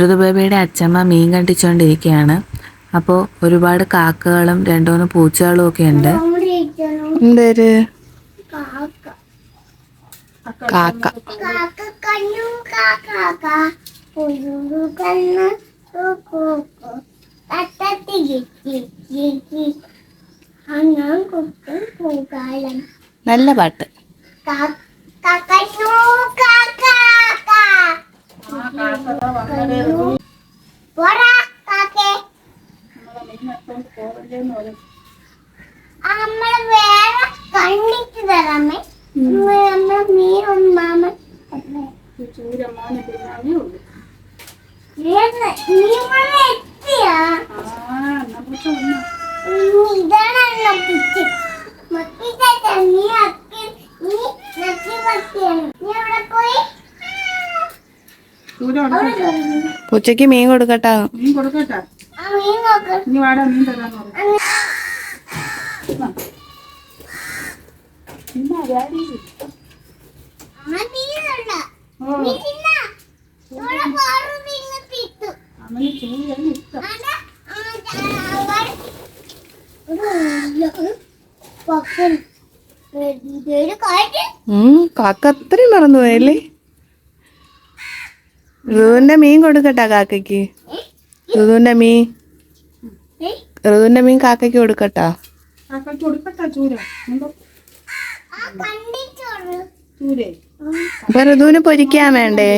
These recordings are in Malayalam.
ഋതുബേബിയുടെ അച്ഛമ്മ മീൻ കണ്ടിച്ചുകൊണ്ടിരിക്കുകയാണ് അപ്പോൾ ഒരുപാട് കാക്കകളും രണ്ടു മൂന്ന് പൂച്ചകളും ഒക്കെ ഉണ്ട്. എന്തേര്? കാക്ക. കണ്ണു കാക്ക ഒരു കണ്ണിക്ക് തരാമേ നമ്മൾ മീൻ ഉമ്മാമ എത്തിയാ ഇതാണ് എന്നെ പിച്ച് മക്കിച്ചാ നീ അക്കി നീ നക്കി പറ്റിയാണ് നീ എവിടെ പോയി പൂച്ചയ്ക്ക് മീൻ കൊടുക്കട്ടാ. മീൻ കൊടുക്കട്ടാ? ആ മീൻ നോക്ക് ഇനി വാടാ മീൻ നീ. ഉം, കാക്ക അത്രയും മറന്നുപോയല്ലേ? ഋതുവിന്റെ മീൻ കൊടുക്കട്ടാ കാക്കയ്ക്ക്. ഋതുവിന്റെ മീൻ. ഏ? ഋതുവിന്റെ മീൻ കാക്കയ്ക്ക് കൊടുക്കട്ടാ. അപ്പൊ ഋതുവിന് പൊരിക്കാൻ വേണ്ടേ?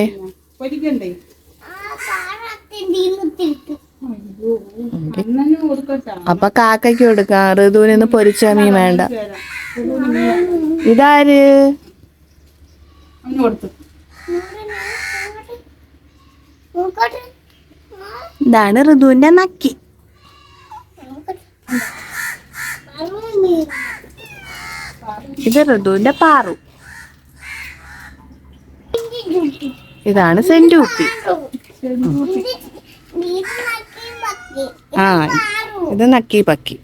അപ്പൊ കാക്കയ്ക്ക് കൊടുക്കാം. ഋതുവിന് ഇന്ന് പൊരിച്ച മീൻ വേണ്ട. ഇതാര്? കൊടുത്തു. ഇതാണ് ഋതുവിന്റെ നക്കി. ഇത് ഋതുവിന്റെ പാറു. ഇതാണ് സെന്റൂപ്പി. ആ പാറു. ഇത് നക്കി പക്കി.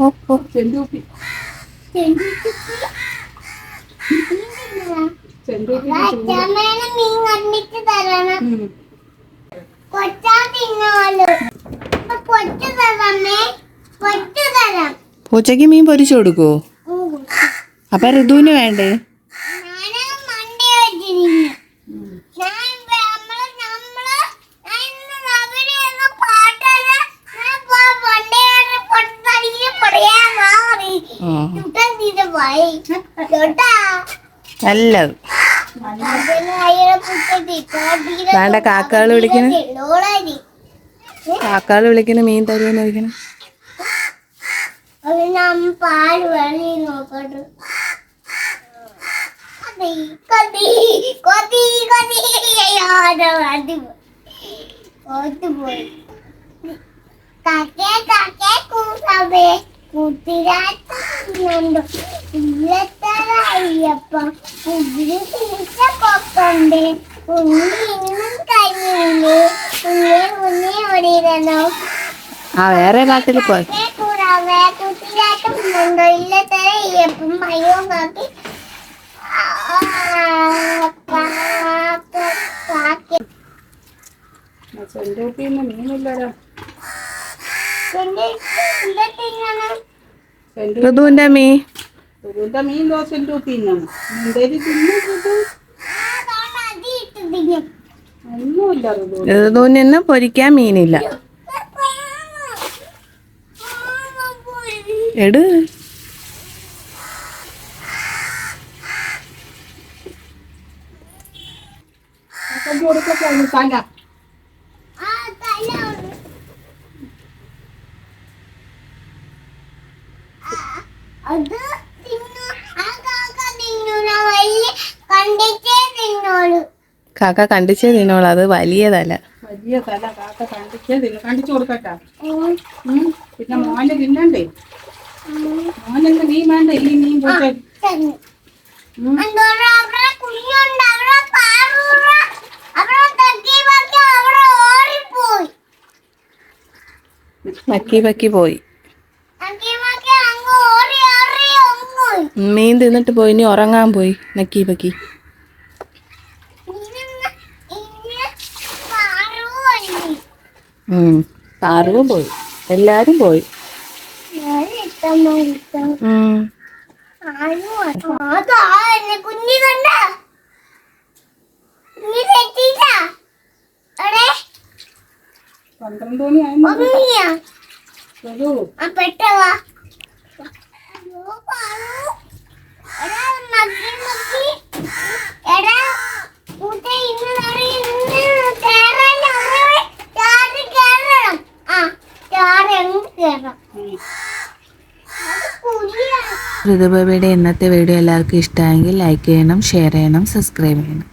ഓ ഓ. ചെന്തൂപ്പി പൂച്ചയ്ക്ക് മീൻ പൊരിച്ചു കൊടുക്കോ. അപ്പൊ ഋതുവിന് വേണ്ടേ? പറയാ. നല്ലത്. വേണ്ട, കാക്കകൾ വിളിക്കണ. കാക്കകൾ വിളിക്കണ മീൻ തരുമെന്ന് വിളിക്കണ കൂട്ടിരാത്തുണ്ട് അയ്യപ്പം കുതിരി തിരിച്ച കൊക്കുണ്ട് കുഞ്ഞി ഇന്നും കഴിഞ്ഞില്ലേ കുഞ്ഞെ കുഞ്ഞെ ഓടിയിരുന്നു. ആ വേറെ നാട്ടിൽ പോയി. കാക്കേ കൂടാതെ കുട്ടിരാട്ടം ഉണ്ടോ? ഇല്ലത്തര അയ്യപ്പം അയ്യോ കാക്കി ചെന്തൂപ്പിന്ന് മീനില്ലല്ലോ. ചെന്തൂപ്പി മീൻ. ഋതുവിന്റെ മീൻ ദോശ എന്തേലും തിന്നു ഒന്നുമില്ല പൊരിക്കാൻ മീനില്ല. എട്. അത് തിന്നു ആ കാക്ക തിന്നൂല വലിയ കണ്ടിട്ടേ തിന്നോളൂ കാക്ക കണ്ടിച്ചേ തിന്നോളൂ അത് വലിയതല്ല വലിയ തല കാക്ക കണ്ടിച്ചേ തിന്നു കണ്ടിച്ചു കൊടുക്കട്ടാ. പിന്നെ മോന് തിന്നണ്ടേ? മോനെന്ത് വേണ്ട ഈ മീൻ പോട്ടെ വെക്കി അങ്ങ് ഓടി ഓടി അങ്ങ് പോയി മീൻ തിന്നിട്ട് പോയി ഇനി ഉറങ്ങാൻ പോയി നക്കി പക്കി. കണ്ട കുഞ്ഞി എല്ലാരും പോയി. പന്ത്രണ്ട് മണി ആയിരുന്നു മമ്മിയാ വരൂ. ആ പെട്ടവാ എടാ ഇന്ന് ഇന്ന് ഋതുബേബിയുടെ ഇന്നത്തെ വീഡിയോ എല്ലാവർക്കും ഇഷ്ടമായെങ്കിൽ ലൈക്ക് ചെയ്യണം ഷെയർ ചെയ്യണം സബ്സ്ക്രൈബ് ചെയ്യണം.